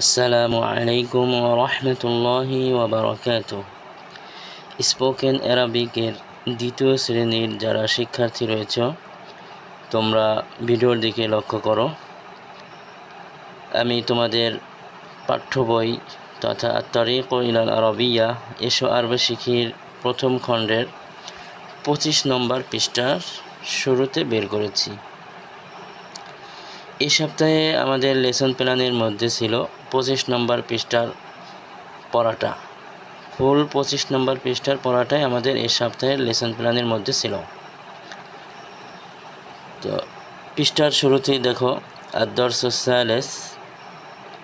আসসালামু আলাইকুম রহমতুল্লাহি ওবরাকাত স্পোকেন অ্যারাবিকের দ্বিতীয় শ্রেণির যারা শিক্ষার্থী রয়েছ, তোমরা ভিডিওর দিকে লক্ষ্য করো। আমি তোমাদের পাঠ্য বই তথা তরিক ইলাল আরবিয়া, এসো আরবে শিখির প্রথম খণ্ডের পঁচিশ নম্বর পৃষ্ঠার শুরুতে বের করেছি। এই সপ্তাহে আমাদের লেসন প্ল্যানের মধ্যে ছিল পঁচিশ নম্বর পৃষ্ঠার পড়াটা। ফুল পঁচিশ নম্বর পৃষ্ঠার পড়াটাই আমাদের এই সপ্তাহের লেসন প্ল্যানের মধ্যে ছিল। তো পৃষ্ঠার শুরুতেই দেখো, আদর্শ সালেস,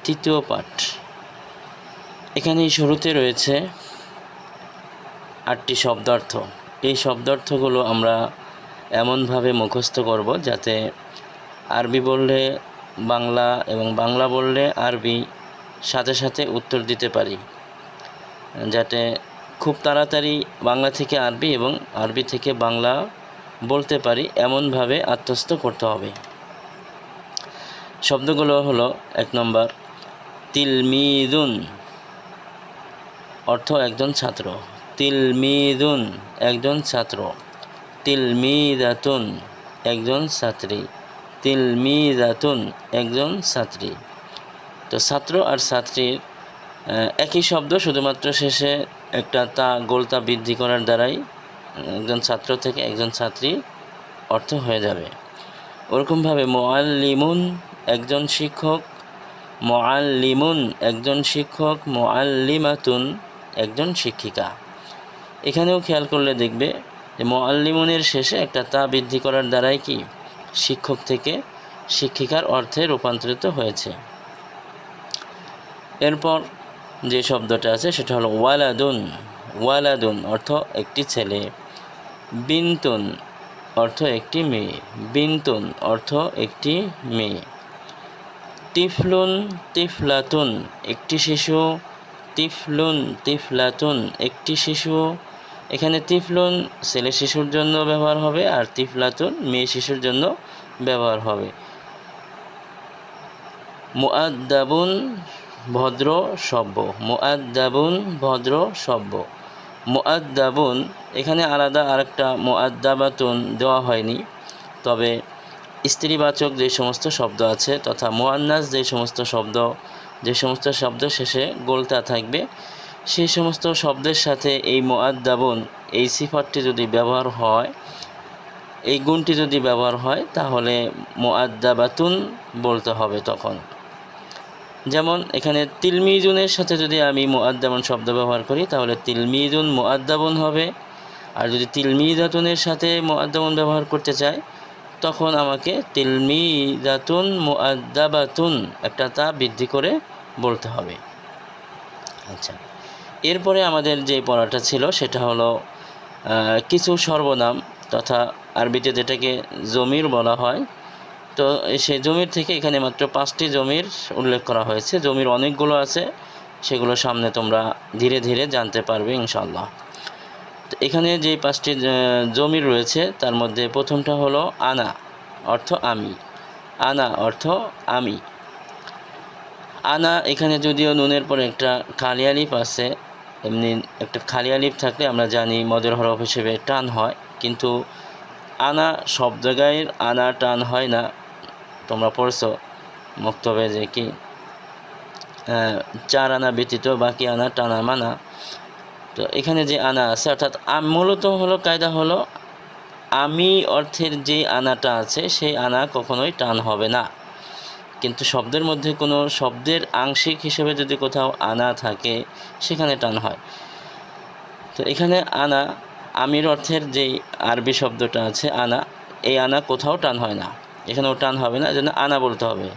তৃতীয় পাঠ। এখানে শুরুতে রয়েছে আটটি শব্দার্থ। এই শব্দার্থগুলো আমরা এমনভাবে মুখস্থ করব যাতে আরবি বললে বাংলা এবং বাংলা বললে আরবি সাথে সাথে উত্তর দিতে পারি। যাতে খুব তাড়াতাড়ি বাংলা থেকে আরবি এবং আরবি থেকে বাংলা বলতে পারি, এমনভাবে আত্মস্থ করতে হবে। শব্দগুলো হলো এক নম্বর, তিলমিদুন, অর্থ একজন ছাত্র। তিলমিদুন, একজন ছাত্র। তিলমিদাতুন, একজন ছাত্রী। তিলমিদাতুন, একজন ছাত্রী। তো ছাত্র আর ছাত্রীর একই শব্দ, শুধুমাত্র শেষে একটা তা গোলতা বৃদ্ধি করার দ্বারাই একজন ছাত্র থেকে একজন ছাত্রী অর্থ হয়ে যাবে। ওরকমভাবে মোয়াল্লিমুন একজন শিক্ষক, মোয়াল্লিমুন একজন শিক্ষক, মোয়াল্লিমাতুন একজন শিক্ষিকা। এখানেও খেয়াল করলে দেখবে যে মোয়াল্লিমুনের শেষে একটা তা বৃদ্ধি করার দ্বারাই কি শিক্ষক থেকে শিক্ষিকার অর্থে রূপান্তরিত হয়েছে। এরপর যে শব্দটা আছে, সেটা হলো ওয়ালাদুন। ওয়ালাদুন অর্থ একটি ছেলে। বিনতুন অর্থ একটি মেয়ে। বিনতুন অর্থ একটি মেয়ে। তিফলুন তিফলাতুন একটি শিশু। তিফলুন তিফলাতুন একটি শিশু। এখানে তিফলুন ছেলে শিশুর জন্য ব্যবহার হবে আর তিফলাতুন মেয়ে শিশুর জন্য ব্যবহার হবে। মুআদ্দাবুন ভদ্র সভ্য, মুআদ্দাবুন ভদ্র সভ্য। মুআদ্দাবুন, এখানে আলাদা আরেকটা মুআদ্দাবাতুন দেওয়া হয়নি, তবে স্ত্রীবাচক যে সমস্ত শব্দ আছে তথা মোয়ান্নাস যে সমস্ত শব্দ, যে সমস্ত শব্দ শেষে গোলতা থাকবে সেই সমস্ত শব্দের সাথে এই মোয়াদ্দাবন এই সিফারটি যদি ব্যবহার হয়, এই গুণটি যদি ব্যবহার হয়, তাহলে মোয়াদ্দাবাতুন বলতে হবে তখন। যেমন এখানে তিলমিজুনের সাথে যদি আমি মোয়াদ্দাবন শব্দ ব্যবহার করি, তাহলে তিলমিজুন মোয়াদ্দাবন হবে। আর যদি তিলমিদাতুনের সাথে মোয়াদ্দাবন ব্যবহার করতে চাই, তখন আমাকে তিলমিদাতুন মোয়াদ্দাবাতুন একটা তা বৃদ্ধি করে বলতে হবে। আচ্ছা এরপরে আমাদের যে পড়াটা ছিল, সেটা হলো কিছু সর্বনাম তথা আরবিতে যেটাকে জমির বলা হয় তো সেই জমির থেকে এখানে মাত্র পাঁচটি জমির উল্লেখ করা হয়েছে। জমির অনেকগুলো আছে, সেগুলো সামনে তোমরা ধীরে ধীরে জানতে পারবে ইনশাল্লাহ তো এখানে যে পাঁচটি জমির রয়েছে, তার মধ্যে প্রথমটা হলো আনা, অর্থ আমি। আনা অর্থ আমি। আনা এখানে যদিও নুনের পরে একটা খালি খালিয়ালিপ আছে, এমনি একটা খালি খালিয়ালিপ থাকলে আমরা জানি মদের হরফ হিসেবে টান হয়, কিন্তু আনা সব জায়গায় আনা টান হয় না। তোমরা পড়ছো মক্তবে যে কি চার আনা ব্যতীত বাকি আনা, টানা মানা। তো এখানে যে আনা আছে, অর্থাৎ মূলত হলো, কায়দা হলো, আমি অর্থের যে আনাটা আছে, সেই আনা কখনোই টান হবে না। কিন্তু শব্দের মধ্যে কোনো শব্দের আংশিক হিসেবে যদি কোথাও আনা থাকে, সেখানে টান হয়। তো এখানে আনা, আমির অর্থের যেই আরবি শব্দটা আছে, আনা, এই আনা কোথাও টান হয় না। এখানেও টান হবে না যেন আনা বলতে হবে।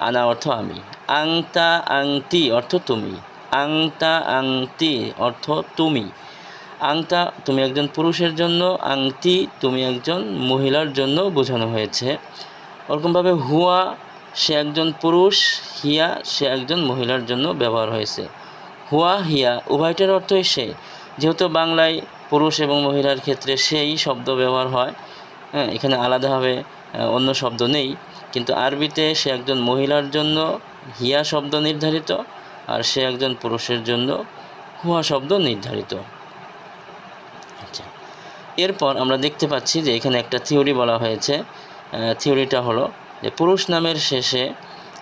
আনা অর্থ আমি। আংতা আংতি অর্থ তুমি। আংতা আংতি অর্থ তুমি। আংতা তুমি একজন পুরুষের জন্য, আংতি তুমি একজন মহিলার জন্য বোঝানো হয়েছে। ওরকমভাবে হুয়া, সে একজন পুরুষ, হিয়া, সে একজন মহিলার জন্য ব্যবহার হয়েছে। হুয়া, হিয়া, উভয়টার অর্থই সে। যেহেতু বাংলায় পুরুষ এবং মহিলার ক্ষেত্রে সেই শব্দ ব্যবহার হয় হ্যাঁ এখানে আলাদাভাবে অন্য শব্দ নেই। কিন্তু আরবিতে সে একজন মহিলার জন্য হিয়া শব্দ নির্ধারিত আর সে একজন পুরুষের জন্য হুয়া শব্দ নির্ধারিত। আচ্ছা। এরপর আমরা দেখতে পাচ্ছি যে এখানে একটা থিওরি বলা হয়েছে। থিওরিটা হলো যে পুরুষ নামের শেষে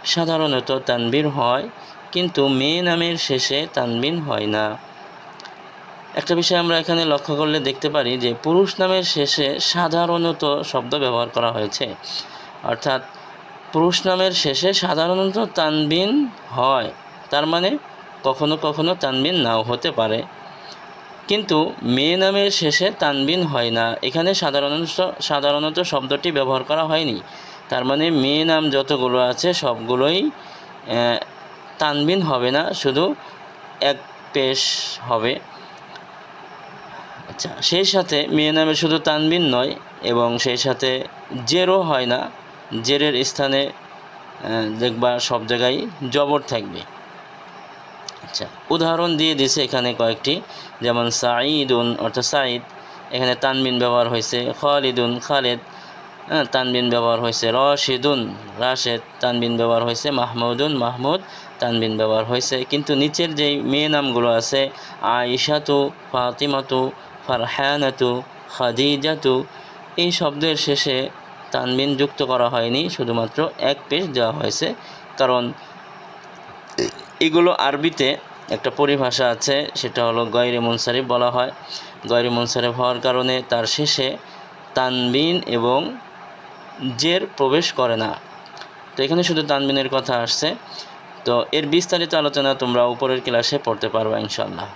সাধারণত তানবির হয়, কিন্তু মেয়ে নামের শেষে তানবিন হয় না। একটা বিষয় আমরা এখানে লক্ষ্য করলে দেখতে পারি যে পুরুষ নামের শেষে সাধারণত শব্দ ব্যবহার করা হয়েছে। অর্থাৎ পুরুষ নামের শেষে সাধারণত তানবিন হয়, তার মানে কখনো কখনো তানবিন নাও হতে পারে। কিন্তু মেয়ে নামের শেষে তানবিন হয় না, এখানে সাধারণত সাধারণত শব্দটি ব্যবহার করা হয়নি। তার মানে মেয়ে নাম যতগুলো আছে সবগুলোই তানবিন হবে না, শুধু এক পেশ হবে। আচ্ছা সেই সাথে মেয়ে নামে শুধু তানবিন নয় এবং সেই সাথে জেরও হয় না। জেরের স্থানে দেখবা সব জায়গায় জবর থাকবে। আচ্ছা উদাহরণ দিয়ে দিছে এখানে কয়েকটি। যেমন সাঈদুন, অর্থাৎ সাঈদ, এখানে তানবিন ব্যবহার হয়েছে। খালিদুন, খালেদ হ্যাঁ তানবিন ব্যবহার হয়েছে। রশিদুন, রাশেদ, তানবিন ব্যবহার হয়েছে। মাহমুদুন, মাহমুদ, তানবিন ব্যবহার হয়েছে। কিন্তু নিচের যেই মেয়ে নামগুলো আছে, আয়েশাতু, ফাতিমাতু ফারহানাতু, খাদিজাতু, এই শব্দের শেষে তানবিন যুক্ত করা হয়নি, শুধুমাত্র এক পেশ দেওয়া হয়েছে। কারণ এগুলো আরবিতে একটা পরিভাষা আছে, সেটা হলো গয়রে মুনসারিফ বলা হয়। গয়রে মুনসারিফ হওয়ার কারণে তার শেষে তানবিন এবং জের প্রবেশ করে না। তো এখানে শুধু তানবিনের কথা আসছে। তো এর বিস্তারিত আলোচনা তোমরা উপরের ক্লাসে পড়তে পারবা ইনশাল্লাহ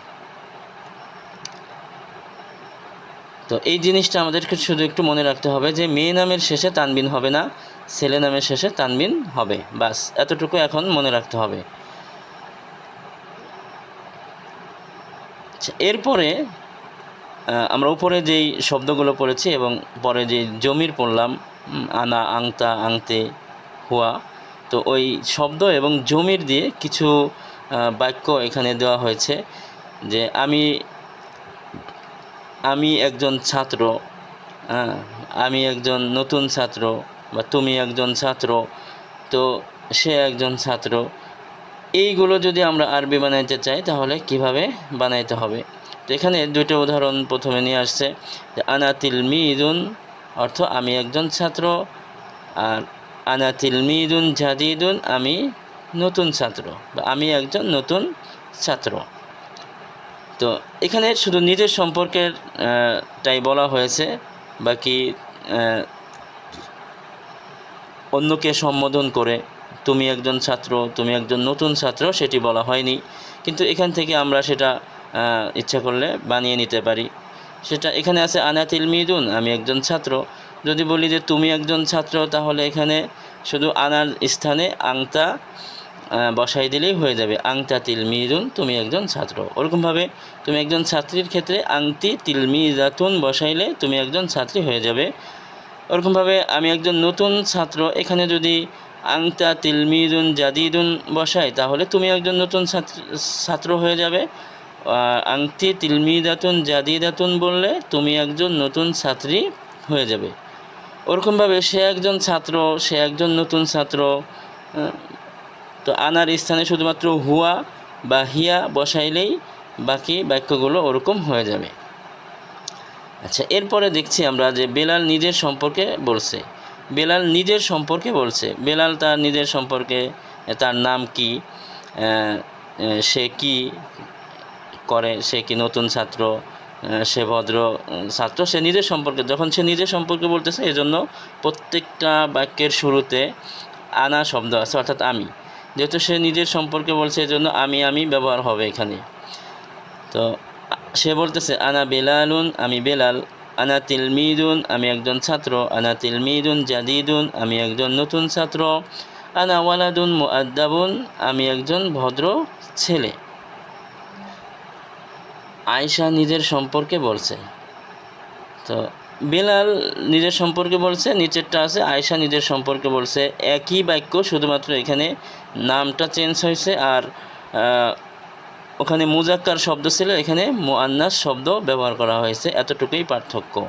তো এই জিনিসটা আমাদেরকে শুধু একটু মনে রাখতে হবে যে মেয়ে নামের শেষে তানবিন হবে না, ছেলে নামের শেষে তানবিন হবে। বাস, এতটুকু এখন মনে রাখতে হবে। আচ্ছা এরপরে আমরা উপরে যেই শব্দগুলো পড়েছি এবং পরে যে জমির পড়লাম আনা, আংতা, আংতে, হুয়া, তো ওই শব্দ এবং জমির দিয়ে কিছু বাক্য এখানে দেওয়া হয়েছে যে আমি আমি একজন ছাত্র হ্যাঁ আমি একজন নতুন ছাত্র বা তুমি একজন ছাত্র, তো সে একজন ছাত্র। এইগুলো যদি আমরা আরবি বানাইতে চাই, তাহলে কীভাবে বানাইতে হবে? তো এখানে দুটো উদাহরণ প্রথমে নিয়ে আসছে। যে আনাতিল মিদুন, অর্থ আমি একজন ছাত্র, আর আনাতিল মিদুন জাদিদুন, আমি নতুন ছাত্র, বা আমি একজন নতুন ছাত্র। তো এখানে শুধু নিজের সম্পর্কের টাই বলা হয়েছে, বাকি অন্যকে সম্বোধন করে, তুমি একজন ছাত্র, তুমি একজন নতুন ছাত্র, সেটি বলা হয়নি। কিন্তু এখান থেকে আমরা সেটা ইচ্ছা করলে বানিয়ে নিতে পারি। সেটা এখানে আছে আনাতিল মিদুন আমি একজন ছাত্র। যদি বলি যে, তুমি একজন ছাত্র তাহলে এখানে শুধু আনার স্থানে আংতা বসাই দিলেই হয়ে যাবে। আংতা তিল মিদুন তুমি একজন ছাত্র। ওরকমভাবে তুমি একজন ছাত্রীর ক্ষেত্রে আংতি তিল মিজাতুন বসাইলে তুমি একজন ছাত্রী হয়ে যাবে। ওরকমভাবে আমি একজন নতুন ছাত্র, এখানে যদি আংতা তিলমিদুন জাদিদুন বসাই, তাহলে তুমি একজন নতুন ছাত্র হয়ে যাবে। আংতি তিলমিদাতুন জাদিদাতুন বললে তুমি একজন নতুন ছাত্রী হয়ে যাবে। ওরকমভাবে সে একজন ছাত্র, সে একজন নতুন ছাত্র তো আনার স্থানে শুধুমাত্র হুয়া বা হিয়া বসাইলেই বাকি বাক্যগুলো ওরকম হয়ে যাবে। আচ্ছা এরপরে দেখছি আমরা যে বেলাল নিজের সম্পর্কে বলছে। বেলাল নিজের সম্পর্কে বলছে। বেলাল তার নিজের সম্পর্কে, তার নাম কি সে কি করে, সে কি নতুন ছাত্র সে ভদ্র ছাত্র, সে নিজের সম্পর্কে। যখন সে নিজের সম্পর্কে বলতেছে, এজন্য প্রত্যেকটা বাক্যের শুরুতে আনা শব্দ আছে, অর্থাৎ আমি। যেহেতু সে নিজের সম্পর্কে বলছে, এজন্য আমি আমি ব্যবহার হবে এখানে। তো সে বলতেছে, আনা বেলালুন, আমি বেলাল। আনা তিলমিদুন, আমি একজন ছাত্র। আনা তিলমিদুন জাদিদুন, আমি একজন নতুন ছাত্র। আনা ওয়ালাদুন মুআদ্দাবুন, আমি একজন ভদ্র ছেলে। আয়শা নিজের সম্পর্কে বলছে। তো বেলাল নিজের সম্পর্কে বলছে, নিচেরটা আছে, আয়শা নিজের সম্পর্কে বলছে। একই বাক্য শুধুমাত্র এখানে নামটা চেঞ্জ হয়েছে আর ওখানে মুজাক্কার শব্দ ছিল, এখানে মুআন্নাস শব্দ ব্যবহার করা হয়েছে, এতটুকুই পার্থক্য।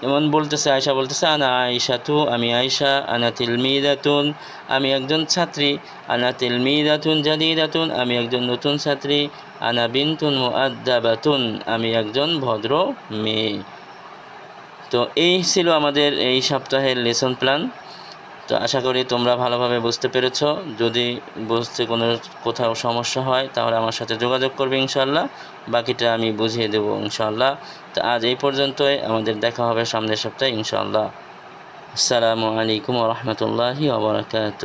যেমন বলতেছে আয়সা বলতেছে, আনা আয়সা তু আমি আয়সা আনা তিল তিলমিদাতুন, আমি একজন ছাত্রী, আনা তিল তিলমিদাতুন জাদিদাতুন, আমি একজন নতুন ছাত্রী, আনা বিনতুন মুআদ্দাবাতুন, আমি একজন ভদ্র মেয়ে। তো এই ছিল আমাদের এই সপ্তাহের লেসন প্ল্যান তো আশা করি তোমরা ভালোভাবে বুঝতে পেরেছ। যদি বুঝতে কোনো কোথাও সমস্যা হয়, তাহলে আমার সাথে যোগাযোগ করবে ইনশাল্লাহ বাকিটা আমি বুঝিয়ে দেবো ইনশাল্লাহ তো আজ এই পর্যন্তই। আমাদের দেখা হবে সামনের সপ্তাহে ইনশাল্লাহ আসসালামু আলাইকুম রহমতুল্লাহি আবরকাত